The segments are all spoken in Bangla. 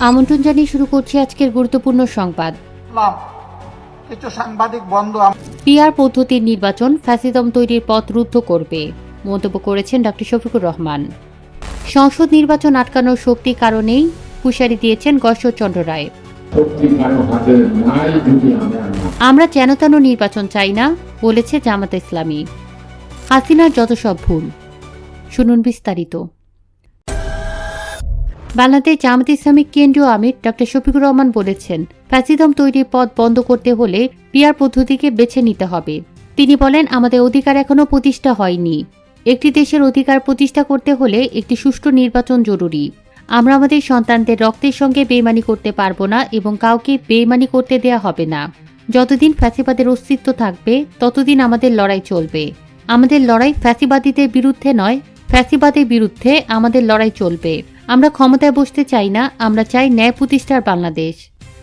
আমন্ত্রণ জানিয়ে শুরু করছি আজকের গুরুত্বপূর্ণ সংবাদ। কিছু সাংবাদিক বন্ধু। পিআর পদ্ধতির নির্বাচন ফ্যাসিজম তৈরির পথ রুদ্ধ করবে মন্তব্য করেছেন ডক্টর শফিকুর রহমান। সংসদ নির্বাচন আটকানোর শক্তি কারণেই হুঁশিয়ারি দিয়েছেন গশ্বরচন্দ্র রায়। আমরা যেন তেন নির্বাচন চাই না বলেছে জামাত ইসলামী। হাসিনার যত সব ভুল। শুনুন বিস্তারিত। বাংলাদেশ জামাত ইসলামিক কেন্দ্রীয় আমির ডক্টর শফিকুর রহমান বলেছেন, ফ্যাসিজম তৈরির পথ বন্ধ করতে হলে পিয়ার পদ্ধতিকে বেছে নিতে হবে। তিনি বলেন, আমাদের অধিকার এখনও প্রতিষ্ঠা হয়নি। একটি দেশের অধিকার প্রতিষ্ঠা করতে হলে একটি সুষ্ঠু নির্বাচন জরুরি। আমরা আমাদের সন্তানদের রক্তের সঙ্গে বেইমানি করতে পারব না এবং কাউকে বেইমানি করতে দেয়া হবে না। যতদিন ফ্যাসিবাদের অস্তিত্ব থাকবে, ততদিন আমাদের লড়াই চলবে। আমাদের লড়াই ফ্যাসিবাদীদের বিরুদ্ধে নয়, ফ্যাসিবাদের বিরুদ্ধে আমাদের লড়াই চলবে। আমরা ক্ষমতায় বসতে চাই না, আমরা চাই ন্যায় প্রতিষ্ঠার বাংলাদেশ।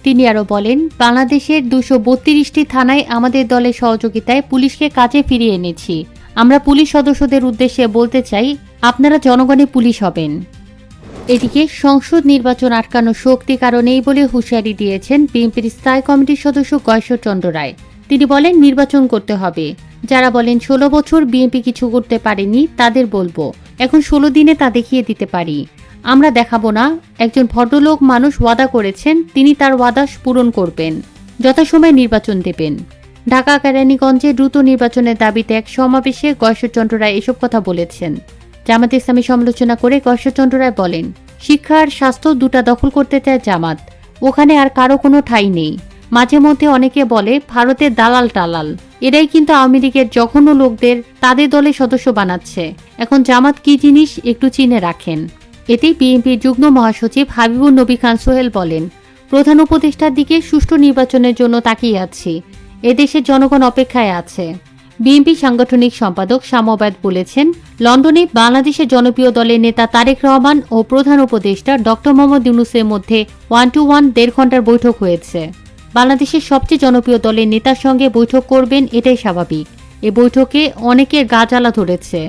তিনি আরও বলেন, বাংলাদেশের দুশো বত্রিশটি থানায় আমাদের দলের সহযোগিতায় পুলিশকে কাজে ফিরিয়ে এনেছি। আমরা পুলিশ সদস্যদের উদ্দেশ্যে বলতে চাই, আপনারা জনগণে পুলিশ হবেন। এদিকে সংসদ নির্বাচন আটকানোর শক্তি কারণেই বলে হুঁশিয়ারি দিয়েছেন বিএনপির স্থায়ী কমিটির সদস্য গয়েশ্বরচন্দ্র রায়। তিনি বলেন, নির্বাচন করতে হবে। যারা বলেন, ষোলো বছর বিএনপি কিছু করতে পারেনি, তাদের বলব। এখন ষোলো দিনে তা দেখিয়ে দিতে পারি। আমরা দেখাবো না। একজন ভদ্রলোক মানুষ ওয়াদা করেছেন, তিনি তার ওয়াদা পূরণ করবেন। যথাসময়ে নির্বাচন দেবেন। ঢাকা কেরানীগঞ্জে দ্রুত নির্বাচনের দাবিতে এক সমাবেশে গয়েশ্বরচন্দ্র রায় এসব কথা বলেছেন। জামাত ইসলামী সমালোচনা করে গর্ষচন্দ্র রায় বলেন, শিক্ষা আর স্বাস্থ্য দুটা দখল করতে চায় জামাত। ওখানে আর কারও কোনো ঠাঁই নেই। মাঝে মধ্যে অনেকে বলে ভারতের দালাল টালাল। এরাই কিন্তু আওয়ামী লীগের জঘন্য লোকদের তাদের দলে সদস্য বানাচ্ছে। এখন জামাত কি জিনিস একটু চিনে রাখেন। এতেই বিএনপির যুগ্ম মহাসচিব হাবিবুর নবী খান সোহেল বলেন, প্রধান উপদেষ্টার দিকে সুষ্ঠু নির্বাচনের জন্য তাকিয়ে আছি। এদেশের জনগণ অপেক্ষায় আছে। বিএনপি সাংগঠনিক সম্পাদক শামবাদ বলেছেন, লন্ডনে বাংলাদেশের জনপ্রিয় দলের নেতা তারেক রহমান ও প্রধান উপদেষ্টা ডক্টর মোহাম্মদ ইউনুসের মধ্যে ওয়ান টু ওয়ান দেড় ঘণ্টার বৈঠক হয়েছে। বাংলাদেশের সবচেয়ে জনপ্রিয় দলের নেতার সঙ্গে বৈঠক করবেন, এটাই স্বাভাবিক। এ বৈঠকে অনেকের গা জ্বালা ধরেছে।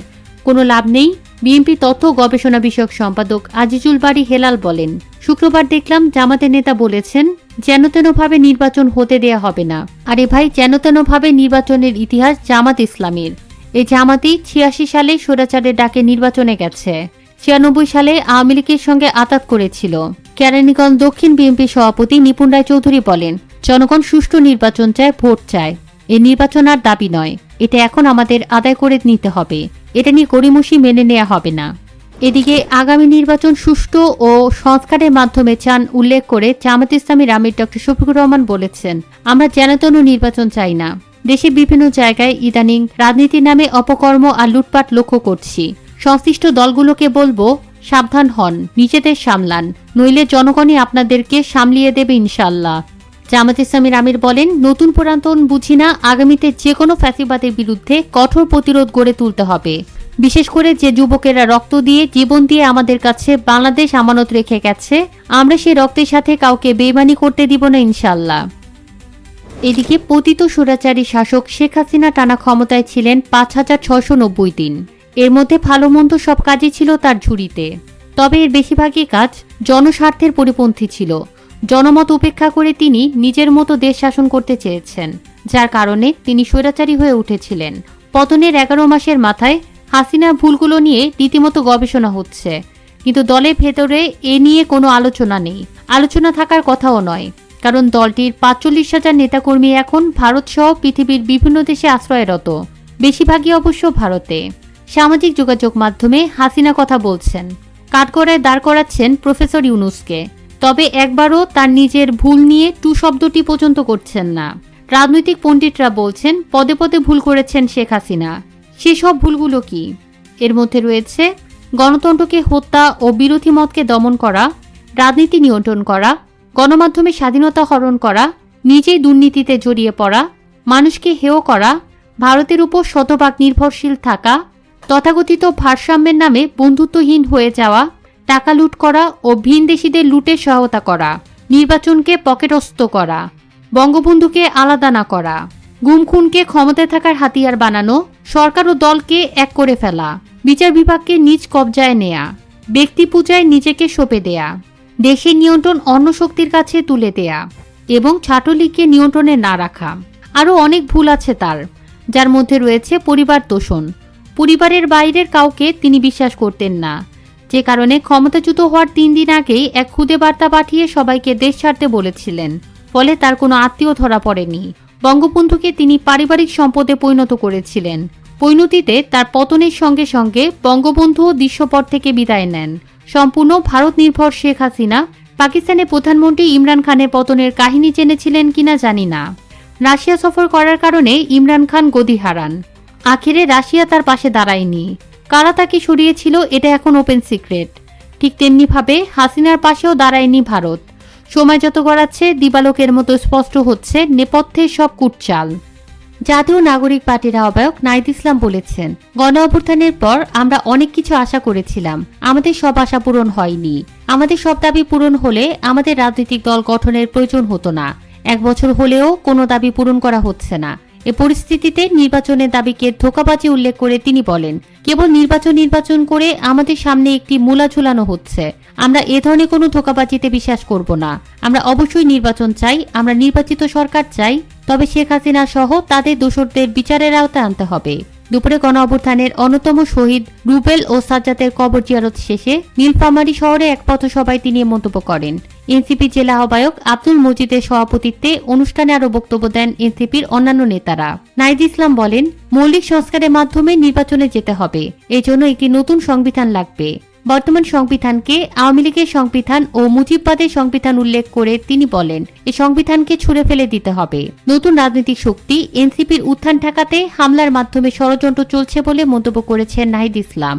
কোনো লাভ নেই? বিএনপি তথ্য গবেষণা বিষয়ক সম্পাদক আজিজুল বাড়ি হেলাল বলেন, শুক্রবার দেখলাম জামাতের নেতা বলেছেন, যেন তেনভাবে নির্বাচন হতে দেয়া হবে না। আরে ভাই, যেন তেনভাবে নির্বাচনের ইতিহাস জামাত ইসলামের। এই জামাতই ছিয়াশি সালে সোরাচারের ডাকে নির্বাচনে গেছে। ছিয়ানব্বই সালে আওয়ামী লীগের সঙ্গে আতাত করেছিল। কেরানীগঞ্জ দক্ষিণ বিএনপি সভাপতি নিপুণ রায় চৌধুরী বলেন, জনগণ সুষ্ঠু নির্বাচন চায়, ভোট চায়। এই নির্বাচন আর দাবি নয়। এটা এখন আমাদের আদায় করে নিতে হবে। এটা নিয়ে গড়িমসি মেনে নেওয়া হবে না। এদিকে আগামী নির্বাচন সুষ্ঠু ও সংস্কারের মাধ্যমে চান উল্লেখ করে জামাত ইসলামী আমির ডক্টর শফিকুর রহমান বলেছেন, আমরা যেনতেন নির্বাচন চাই না। দেশে বিভিন্ন জায়গায় ইদানিং রাজনীতির নামে অপকর্ম আর লুটপাট লক্ষ্য করছি। সংশ্লিষ্ট দলগুলোকে বলব, সাবধান হন, নিজেদের সামলান, নইলে জনগণই আপনাদেরকে সামলিয়ে দেবে ইনশাল্লাহ জামাত ইসলামীর আমির বলেন, নতুন পুরাতন বুঝি না, আগামীতে যে কোনো ফ্যাসিবাদের বিরুদ্ধে কঠোর প্রতিরোধ গড়ে তুলতে হবে। বিশেষ করে যে যুবকেরা রক্ত দিয়ে জীবন দিয়ে আমাদের কাছে বাংলাদেশ আমানত রেখে গেছে, আমরা সেই রক্তের সাথে কাউকে বেইমানি করতে দিব না ইনশাল্লাহ এদিকে পতিত সুরাচারী শাসক শেখ হাসিনা টানা ক্ষমতায় ছিলেন পাঁচ হাজার ছশো নব্বই দিন। এর মধ্যে ভালো মন্দ সব কাজই ছিল তার ঝুড়িতে। তবে এর বেশিরভাগই কাজ জনস্বার্থের পরিপন্থী ছিল। জনমত উপেক্ষা করে তিনি নিজের মতো দেশ শাসন করতে চেয়েছেন, যার কারণে তিনি স্বৈরাচারী হয়ে উঠেছিলেন। পতনের এগারো মাসের মাথায় হাসিনার ভুলগুলো নিয়ে রীতিমতো গবেষণা হচ্ছে, কিন্তু দলের ভেতরে এ নিয়ে কোনো আলোচনা নেই। আলোচনা থাকার কথাও নয়, কারণ দলটির পাঁচচল্লিশ হাজার নেতাকর্মী এখন ভারত সহ পৃথিবীর বিভিন্ন দেশে আশ্রয়রত, বেশিরভাগই অবশ্য ভারতে। সামাজিক যোগাযোগ মাধ্যমে হাসিনা কথা বলছেন। কাঠগড়ায় দাঁড় করাচ্ছেন প্রফেসর ইউনুসকে। তবে একবারও তার নিজের ভুল নিয়ে টু শব্দটি পর্যন্ত করছেন না। রাজনৈতিক পণ্ডিতরা বলছেন, পদে পদে ভুল করেছেন শেখ হাসিনা। সেসব ভুলগুলো কি? এর মধ্যে রয়েছে, গণতন্ত্রকে হত্যা ও বিরোধী মতকে দমন করা, রাজনীতি নিয়ন্ত্রণ করা, গণমাধ্যমে স্বাধীনতা হরণ করা, নিজেই দুর্নীতিতে জড়িয়ে পড়া, মানুষকে হেয় করা, ভারতের উপর শতভাগ নির্ভরশীল থাকা, তথাকথিত ভারসাম্যের নামে বন্ধুত্বহীন হয়ে যাওয়া টাকা লুট করা ও ভিনদেশীদের লুটে সহায়তা করা, নির্বাচনকে পকেটস্থ করা, বঙ্গবন্ধুকে আলাদা না করা, গুমখুনকে ক্ষমতায় থাকার হাতিয়ার বানানো, সরকার ও দলকে এক করে ফেলা, বিচার বিভাগকে নিজ কবজায় নেয়া, ব্যক্তি পূজায় নিজেকে সঁপে দেয়া, দেশের নিয়ন্ত্রণ অন্য শক্তির কাছে তুলে দেয়া এবং ছাত্রলীগকে নিয়ন্ত্রণে না রাখা। আরও অনেক ভুল আছে তার, যার মধ্যে রয়েছে পরিবার তোষণ পরিবারের বাইরের কাউকে তিনি বিশ্বাস করতেন না। যে কারণে ক্ষমতাচ্যুত হওয়ার তিন দিন আগেই এক খুদে বার্তা পাঠিয়ে সবাইকে দেশ ছাড়তে বলেছিলেন। ফলে তার কোনো আত্মীয় ধরা পড়েনি। বঙ্গবন্ধুকে তিনি পারিবারিক সম্পদে পরিণত করেছিলেন। পরিণতিতে তার পতনের সঙ্গে সঙ্গে বঙ্গবন্ধুও দৃশ্যপট থেকে বিদায় নেন। সম্পূর্ণ ভারত নির্ভর শেখ হাসিনা, পাকিস্তানের প্রধানমন্ত্রী ইমরান খানের পতনের কাহিনী জেনেছিলেন কিনা জানি না। রাশিয়া সফর করার কারণে ইমরান খান গদি হারান। আখেরে রাশিয়া তার পাশে দাঁড়ায়নি। কারা তাকে সরিয়েছিল এটা এখন ওপেন সিক্রেট ঠিক তেমনিভাবে হাসিনার পাশেও দাঁড়ায়নি ভারত। সময় যত গড়াচ্ছে, দিবালোকের মতো স্পষ্ট হচ্ছে নেপথ্যের সব কুটচাল। জাতীয় নাগরিক পার্টির আহ্বায়ক নাইদ ইসলাম বলেছেন, গণ অভ্যুত্থানের পর আমরা অনেক কিছু আশা করেছিলাম, আমাদের সব আশা পূরণ হয়নি। আমাদের সব দাবি পূরণ হলে আমাদের রাজনৈতিক দল গঠনের প্রয়োজন হতো না। এক বছর হলেও কোনো দাবি পূরণ করা হচ্ছে না। এ পরিস্থিতিতে নির্বাচনের দাবিকে ধোকাবাজি উল্লেখ করে তিনি বলেন, কেবল নির্বাচন নির্বাচন করে আমাদের সামনে একটি মূলা ঝুলানো হচ্ছে। আমরা এ ধরনের কোনো ধোকাবাজিতে বিশ্বাস করব না। আমরা অবশ্যই নির্বাচন চাই, আমরা নির্বাচিত সরকার চাই, তবে শেখ হাসিনা সহ তাদের দোষরদের বিচারের আওতায় আনতে হবে। দুপুরে গণঅভ্যুত্থানের অন্যতম শহীদ রুবেল ও সাজ্জাদের কবর জিয়ারত শেষে নীলফামারী শহরে এক পথসভায় তিনি মন্তব্য করেন। এনসিপি জেলা আহ্বায়ক আব্দুল মজিদের সভাপতিত্বে অনুষ্ঠানে আরও বক্তব্য দেন এনসিপির অন্যান্য নেতারা। নাইদ ইসলাম বলেন, মৌলিক সংস্কারের মাধ্যমে নির্বাচনে যেতে হবে। এজন্য একটি নতুন সংবিধান লাগবে। বর্তমান সংবিধানকে আওয়ামী লীগের সংবিধান ও মুজিববাদের সংবিধান উল্লেখ করে তিনি বলেন এই সংবিধানকে ছুঁড়ে ফেলে দিতে হবে। নতুন রাজনৈতিক শক্তি এনসিপির উত্থান ঠেকাতে হামলার মাধ্যমে ষড়যন্ত্র চলছে বলে মন্তব্য করেছেন নাহিদ ইসলাম।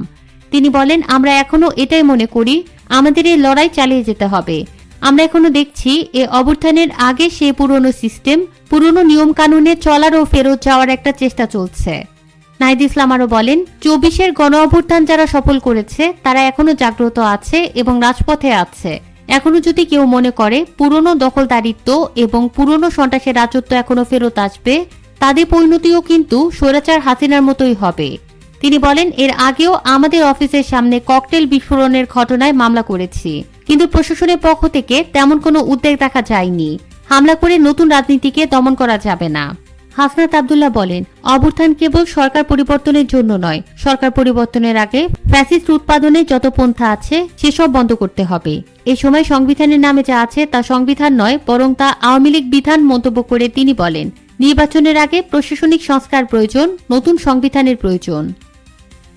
তিনি বলেন, আমরা এখনও এটাই মনে করি, আমাদের এই লড়াই চালিয়ে যেতে হবে। আমরা এখনও দেখছি এ অভ্যুত্থানের আগে সে পুরনো সিস্টেম, পুরনো নিয়ম কানুনে চলার ও ফেরত যাওয়ার একটা চেষ্টা চলছে। নাহিদ ইসলাম আরও বলেন, চব্বিশের গণ অভ্যুত্থান যারা সফল করেছে, তারা এখনও জাগ্রত আছে এবং রাজপথে আছে। এখনও যদি কেউ মনে করে, পুরনো দখলদারিত্ব এবং পুরনো সন্ত্রাসের রাজত্ব এখনও ফেরত আসবে তাদের পরিণতিও কিন্তু স্বৈরাচার হাসিনার মতোই হবে। তিনি বলেন, এর আগেও আমাদের অফিসের সামনে ককটেল বিস্ফোরণের ঘটনায় মামলা করেছি, কিন্তু প্রশাসনের পক্ষ থেকে তেমন কোনো উদ্বেগ দেখা যায়নি। হামলা করে নতুন রাজনীতিকে দমন করা যাবে না। হাসনাত আবদুল্লাহ বলেন, অভ্যুত্থান কেবল সরকার পরিবর্তনের জন্য নয়। সরকার পরিবর্তনের আগে ফ্যাসিস্ট উৎপাদনে যত পন্থা আছে, সেসব বন্ধ করতে হবে। এ সময় সংবিধানের নামে যা আছে তা সংবিধান নয়, বরং তা আওয়ামী লীগ বিধান মন্তব্য করে তিনি বলেন, নির্বাচনের আগে প্রশাসনিক সংস্কার প্রয়োজন, নতুন সংবিধানের প্রয়োজন।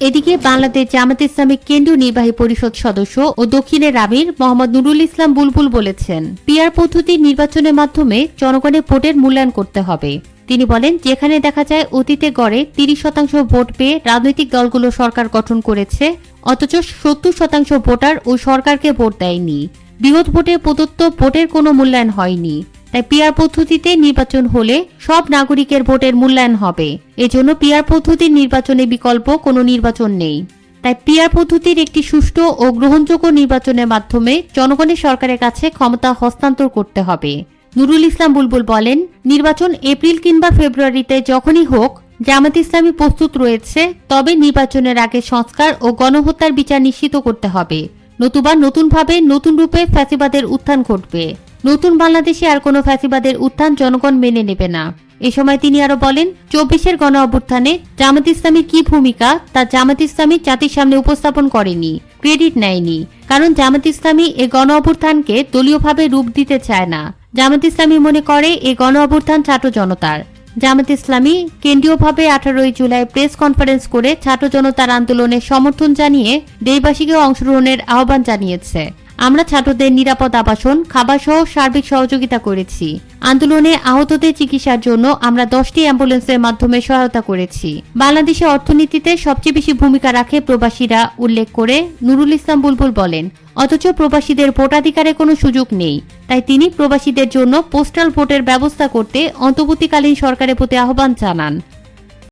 এদিকে বাংলাদেশ জামাত ইসলামিক কেন্দ্রীয় নির্বাহী পরিষদ সদস্য ও দক্ষিণের আমির মোহাম্মদ নুরুল ইসলাম বুলবুল বলেছেন, পিআর পদ্ধতির নির্বাচনের মাধ্যমে জনগণের ভোটের মূল্যায়ন করতে হবে। তিনি বলেন, যেখানে দেখা যায় অতীতে গড়ে তিরিশ শতাংশ ভোট পেয়ে রাজনৈতিক দলগুলো সরকার গঠন করেছে, অথচ সত্তর শতাংশ ভোটার ওই সরকারকে ভোট দেয়নি। বৃহৎ ভোটে প্রদত্ত ভোটের কোনো মূল্যায়ন হয়নি। তাই পিআর পদ্ধতিতে নির্বাচন হলে সব নাগরিকের ভোটের মূল্যায়ন হবে। এজন্য পিআর পদ্ধতির নির্বাচনে বিকল্প কোনো নির্বাচন নেই। তাই পিআর পদ্ধতির একটি সুষ্ঠু ও গ্রহণযোগ্য নির্বাচনের মাধ্যমে জনগণের সরকারের কাছে ক্ষমতা হস্তান্তর করতে হবে। নুরুল ইসলাম বুলবুল বলেন, নির্বাচন এপ্রিল কিংবা ফেব্রুয়ারিতে যখনই হোক, জামাত ইসলামী প্রস্তুত রয়েছে, তবে নির্বাচনের আগে সংস্কার ও গণহত্যার বিচার নিশ্চিত করতে হবে। নতুবা নতুনভাবে নতুন রূপে ফ্যাসিবাদের উত্থান ঘটবে। নতুন বাংলাদেশে আর কোনো ফ্যাসিবাদের উত্থান জনগণ মেনে নেবে না। এ সময় তিনি আরও বলেন, চব্বিশের গণ অভ্যুত্থানে জামাত ইসলামীর কি ভূমিকা তা জামাত ইসলামী জাতির সামনে উপস্থাপন করেনি, ক্রেডিট নেয়নি। কারণ জামাত ইসলামী এ গণ অভ্যুত্থানকে দলীয়ভাবে রূপ দিতে চায় না। জামাত ইসলামী মনে করে, এ গণ অভ্যুত্থান ছাত্র জনতার। জামাত ইসলামী কেন্দ্রীয়ভাবে আঠারোই জুলাই প্রেস কনফারেন্স করে ছাত্র জনতার আন্দোলনের সমর্থন জানিয়ে দেশবাসীকে অংশগ্রহণের আহ্বান জানিয়েছে। আমরা ছাত্রদের নিরাপদ আবাসন, খাবার সহ সার্বিক সহযোগিতা করেছি। আন্দোলনে আহতদের চিকিৎসার জন্য আমরা দশটি অ্যাম্বুলেন্সের মাধ্যমে সহায়তা করেছি। বাংলাদেশের অর্থনীতিতে সবচেয়ে বেশি ভূমিকা রাখে প্রবাসীরা উল্লেখ করে নুরুল ইসলাম বুলবুল বলেন, অথচ প্রবাসীদের ভোটাধিকারের কোনো সুযোগ নেই। তাই তিনি প্রবাসীদের জন্য পোস্টাল ভোটের ব্যবস্থা করতে অন্তর্বর্তীকালীন সরকারের প্রতি আহ্বান জানান।